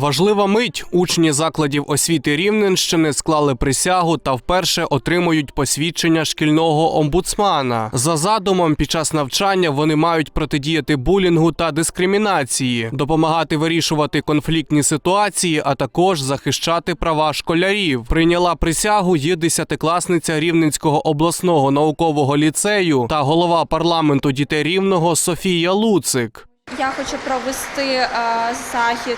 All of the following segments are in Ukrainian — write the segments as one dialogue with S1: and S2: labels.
S1: Важлива мить. Учні закладів освіти Рівненщини склали присягу та вперше отримують посвідчення шкільного омбудсмана. За задумом, під час навчання вони мають протидіяти булінгу та дискримінації, допомагати вирішувати конфліктні ситуації, а також захищати права школярів. Прийняла присягу є десятикласниця Рівненського обласного наукового ліцею та голова парламенту дітей рівного Софія Луцик.
S2: Я хочу провести е, захід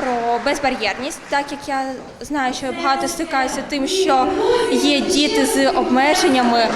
S2: про безбар'єрність, так як я знаю, що багато стикаюся тим, що є діти з обмеженнями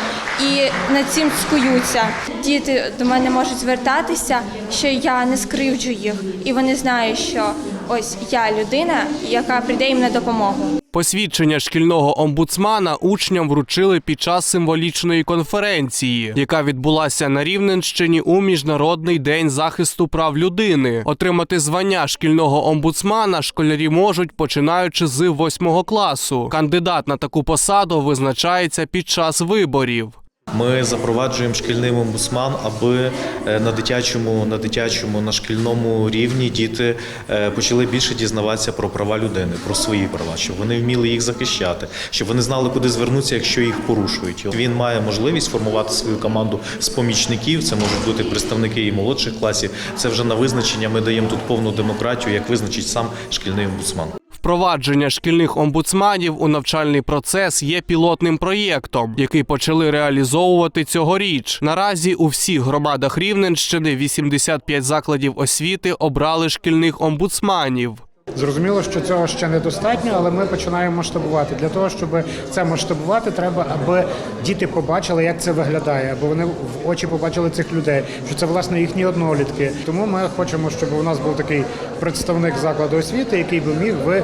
S2: і над цим скуються. Діти до мене можуть звертатися, що я не скривджу їх, і вони знають, що ось я людина, яка прийде їм на допомогу.
S1: Посвідчення шкільного омбудсмана учням вручили під час символічної конференції, яка відбулася на Рівненщині у Міжнародний день захисту прав людини. Отримати звання шкільного омбудсмана школярі можуть починаючи з восьмого класу. Кандидат на таку посаду визначається під час виборів.
S3: Ми запроваджуємо шкільний омбудсман, аби е, на дитячому, на дитячому, на шкільному рівні діти е, почали більше дізнаватися про права людини, про свої права, щоб вони вміли їх захищати, щоб вони знали, куди звернутися, якщо їх порушують. Він має можливість формувати свою команду з помічників. Це можуть бути представники і молодших класів. Це вже на визначення. Ми даємо тут повну демократію, як визначить сам шкільний омбудсман.
S1: Впровадження шкільних омбудсманів у навчальний процес є пілотним проєктом, який почали реалізовувати цьогоріч. Наразі у всіх громадах Рівненщини 85 закладів освіти обрали шкільних омбудсманів.
S4: Зрозуміло, що цього ще недостатньо, але ми починаємо масштабувати. Для того, щоб це масштабувати, треба, аби діти побачили, як це виглядає, аби вони в очі побачили цих людей, що це власне їхні однолітки. Тому ми хочемо, щоб у нас був такий представник закладу освіти, який би міг ви-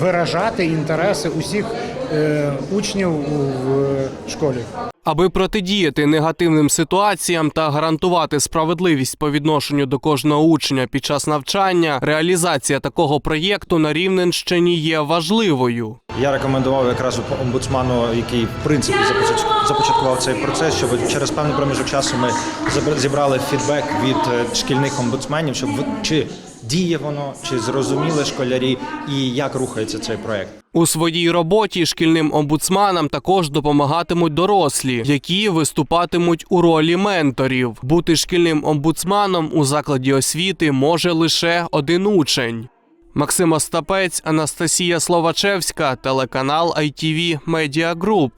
S4: виражати інтереси усіх е, учнів в школі.
S1: Аби протидіяти негативним ситуаціям та гарантувати справедливість по відношенню до кожного учня під час навчання, реалізація такого проєкту на Рівненщині є важливою.
S5: Я рекомендував якраз омбудсману, який в принципі започаткував цей процес, щоб через певний проміжок часу ми зібрали фідбек від е, шкільних омбудсменів, щоб чи діє воно, чи зрозуміли школярі і як рухається цей проект.
S1: У своїй роботі шкільним омбудсманам також допомагатимуть дорослі, які виступатимуть у ролі менторів. Бути шкільним омбудсманом у закладі освіти може лише один учень. Максим Остапець, Анастасія Словачевська, телеканал ITV Media Group.